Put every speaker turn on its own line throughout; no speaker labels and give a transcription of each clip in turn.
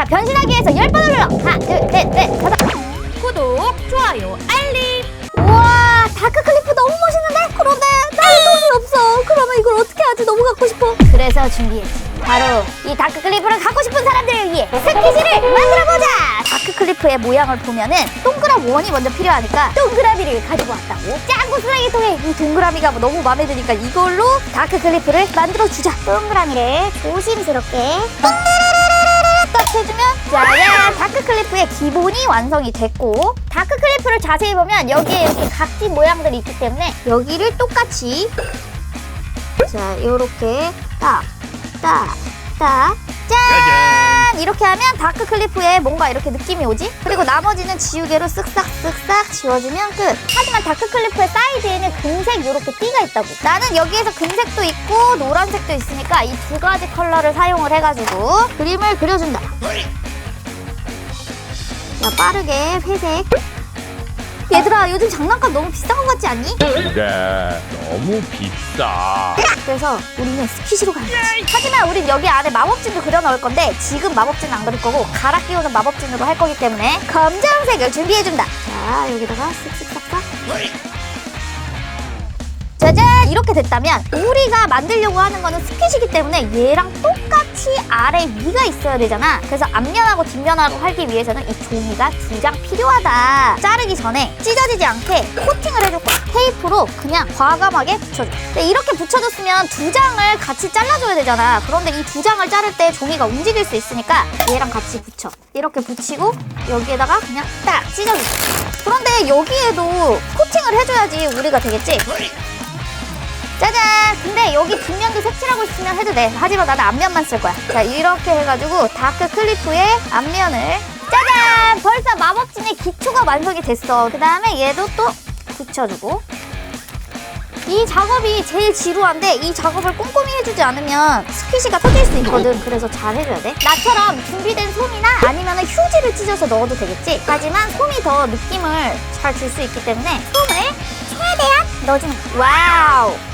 자, 변신하기 위해서 열번 눌러. 하나, 둘, 셋, 넷, 다섯.
구독, 좋아요, 알림.
우와, 다크 클리프 너무 멋있는데? 그런데 나는 돈이 없어. 그러면 이걸 어떻게 하지? 너무 갖고 싶어. 그래서 준비했지. 바로 이 다크 클리프를 갖고 싶은 사람들을 위해 스키지를 만들어보자! 다크 클리프의 모양을 보면은 동그란 원이 먼저 필요하니까 동그라미를 가지고 왔다고. 짱구 쓰레기 통에 이 동그라미가 너무 마음에 드니까 이걸로 다크 클리프를 만들어주자. 동그라미를 조심스럽게 딱 해주면 짜잔 다크 클리프의 기본이 완성이 됐고 다크 클리프를 자세히 보면 여기에 이렇게 각지 모양들이 있기 때문에 여기를 똑같이 자 요렇게 딱 딱 딱 짠! 이렇게 하면 다크 클리프에 뭔가 이렇게 느낌이 오지? 그리고 나머지는 지우개로 쓱싹 쓱싹 지워주면 끝. 하지만 다크 클리프의 사이드에는 금색 이렇게 띠가 있다고. 나는 여기에서 금색도 있고 노란색도 있으니까 이 두 가지 컬러를 사용을 해가지고 그림을 그려준다. 자, 빠르게 회색. 얘들아, 요즘 장난감 너무 비싼 것 같지 않니?
그래 너무 비싸
그래서 우리는 스키시로 가야지. 하지만 우린 여기 안에 마법진도 그려 넣을 건데 지금 마법진은 안 그릴 거고 갈아 끼우는 마법진으로 할 거기 때문에 검정색을 준비해준다. 자 여기다가 쓱쓱싹싹. 짜잔! 이렇게 됐다면 우리가 만들려고 하는 거는 스키시기 때문에 얘랑 똑같 이 아래 위가 있어야 되잖아. 그래서 앞면하고 뒷면하고 하기 위해서는 이 종이가 두 장 필요하다. 자르기 전에 찢어지지 않게 코팅을 해줄 거야. 테이프로 그냥 과감하게 붙여줘. 근데 이렇게 붙여줬으면 두 장을 같이 잘라줘야 되잖아. 그런데 이 두 장을 자를 때 종이가 움직일 수 있으니까 얘랑 같이 붙여. 이렇게 붙이고 여기에다가 그냥 딱 찢어줘. 그런데 여기에도 코팅을 해줘야지 우리가 되겠지? 짜잔! 근데 여기 뒷면도 색칠하고 싶으면 해도 돼. 하지만 나는 앞면만 쓸 거야. 자, 이렇게 해가지고 다크 클리프의 앞면을 짜잔! 벌써 마법진의 기초가 완성이 됐어. 그 다음에 얘도 또 붙여주고 이 작업이 제일 지루한데 이 작업을 꼼꼼히 해주지 않으면 스퀴시가 터질 수 있거든. 그래서 잘 해줘야 돼. 나처럼 준비된 솜이나 아니면 휴지를 찢어서 넣어도 되겠지. 하지만 솜이 더 느낌을 잘 줄 수 있기 때문에 솜을 최대한 넣어주는 거야. 와우!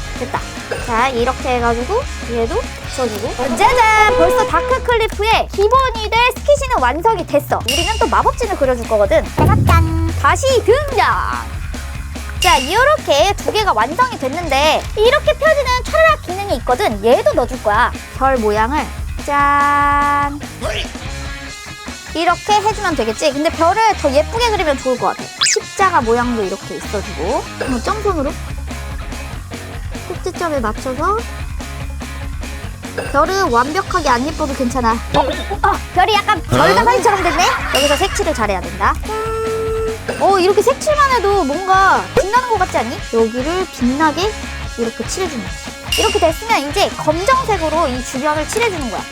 자, 이렇게 해가지고 얘도 붙여주고 짜잔! 벌써 다크 클리프의 기본이 될 스키시는 완성이 됐어. 우리는 또 마법진을 그려줄 거거든. 짜잔! 다시 등장! 자, 이렇게 두 개가 완성이 됐는데 이렇게 펴지는 차라락 기능이 있거든. 얘도 넣어줄 거야. 별 모양을 짠. 이렇게 해주면 되겠지. 근데 별을 더 예쁘게 그리면 좋을 것 같아. 십자가 모양도 이렇게 있어주고. 뭐 점선으로 꼭지점에 맞춰서 별은 완벽하게 안 예뻐도 괜찮아. 어, 어, 별이 약간 별다발처럼 됐네. 여기서 색칠을 잘해야 된다. 어 이렇게 색칠만 해도 뭔가 빛나는 것 같지 않니? 여기를 빛나게 이렇게 칠해주는 거지 이렇게 됐으면 이제 검정색으로 이 주변을 칠해주는 거야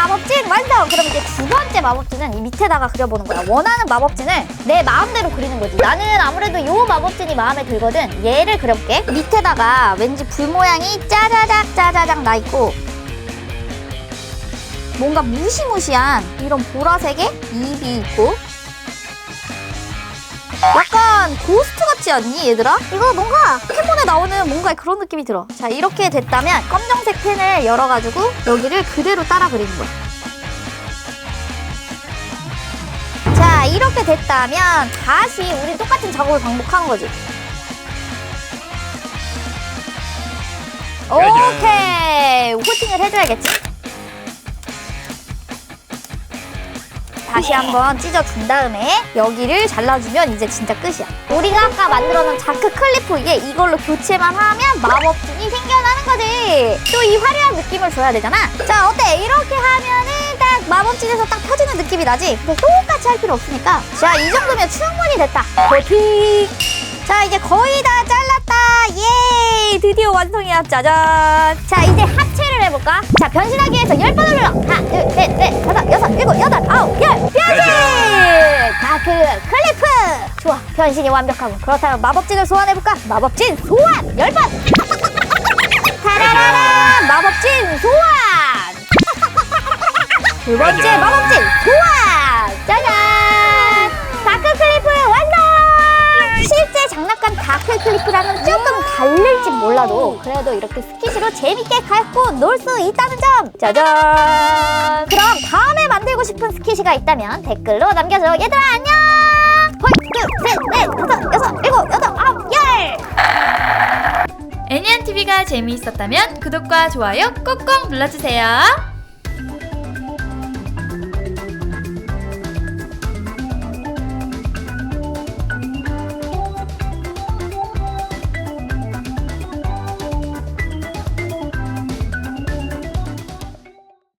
마법진 완성! 그럼 이제 두 번째 마법진은 이 밑에다가 그려보는 거야. 원하는 마법진을 내 마음대로 그리는 거지. 나는 아무래도 요 마법진이 마음에 들거든. 얘를 그려볼게. 밑에다가 왠지 불 모양이 짜자작 짜자작 나 있고 뭔가 무시무시한 이런 보라색의 입이 있고 약간 고스트 같지 않니 얘들아? 이거 뭔가 포켓몬에 나오는 뭔가 그런 느낌이 들어. 자 이렇게 됐다면 검정색 펜을 열어가지고 여기를 그대로 따라 그리는 거야. 자 이렇게 됐다면 다시 우린 똑같은 작업을 반복하는 거지. 오케이. 코팅을 해줘야겠지 다시 한번 찢어준 다음에 여기를 잘라주면 이제 진짜 끝이야. 우리가 아까 만들어놓은 자크 클리프 이게 이걸로 교체만 하면 마법진이 생겨나는 거지. 또 이 화려한 느낌을 줘야 되잖아. 자 어때? 이렇게 하면은 딱 마법진에서 딱 펴지는 느낌이 나지? 근데 똑같이 할 필요 없으니까 자 이 정도면 충분히 됐다. 코팅! 자 이제 거의 다 잘랐다. 예! 드디어 완성이야. 짜잔. 자 이제 합체를 해볼까? 자 변신하기 위해서 열 번을 눌러. 하나, 둘, 셋, 넷, 다섯, 여섯, 일곱, 여덟, 아홉, 열. 변신! 다크 클리프. 좋아. 변신이 완벽하고 그렇다면 마법진을 소환해볼까? 마법진 소환 열 번. 타라라라 마법진 소환. 두 번째. 마법진 소환. 짜잔. 그래도 이렇게 스키시로 재밌게 갖고 놀 수 있다는 점! 짜잔! 그럼 다음에 만들고 싶은 스키시가 있다면 댓글로 남겨줘. 얘들아 안녕! 헐, 둘, 셋, 넷, 다섯, 여섯, 일곱, 여덟, 아홉, 열
애니안 TV가 재미있었다면 구독과 좋아요 꼭꼭 눌러주세요.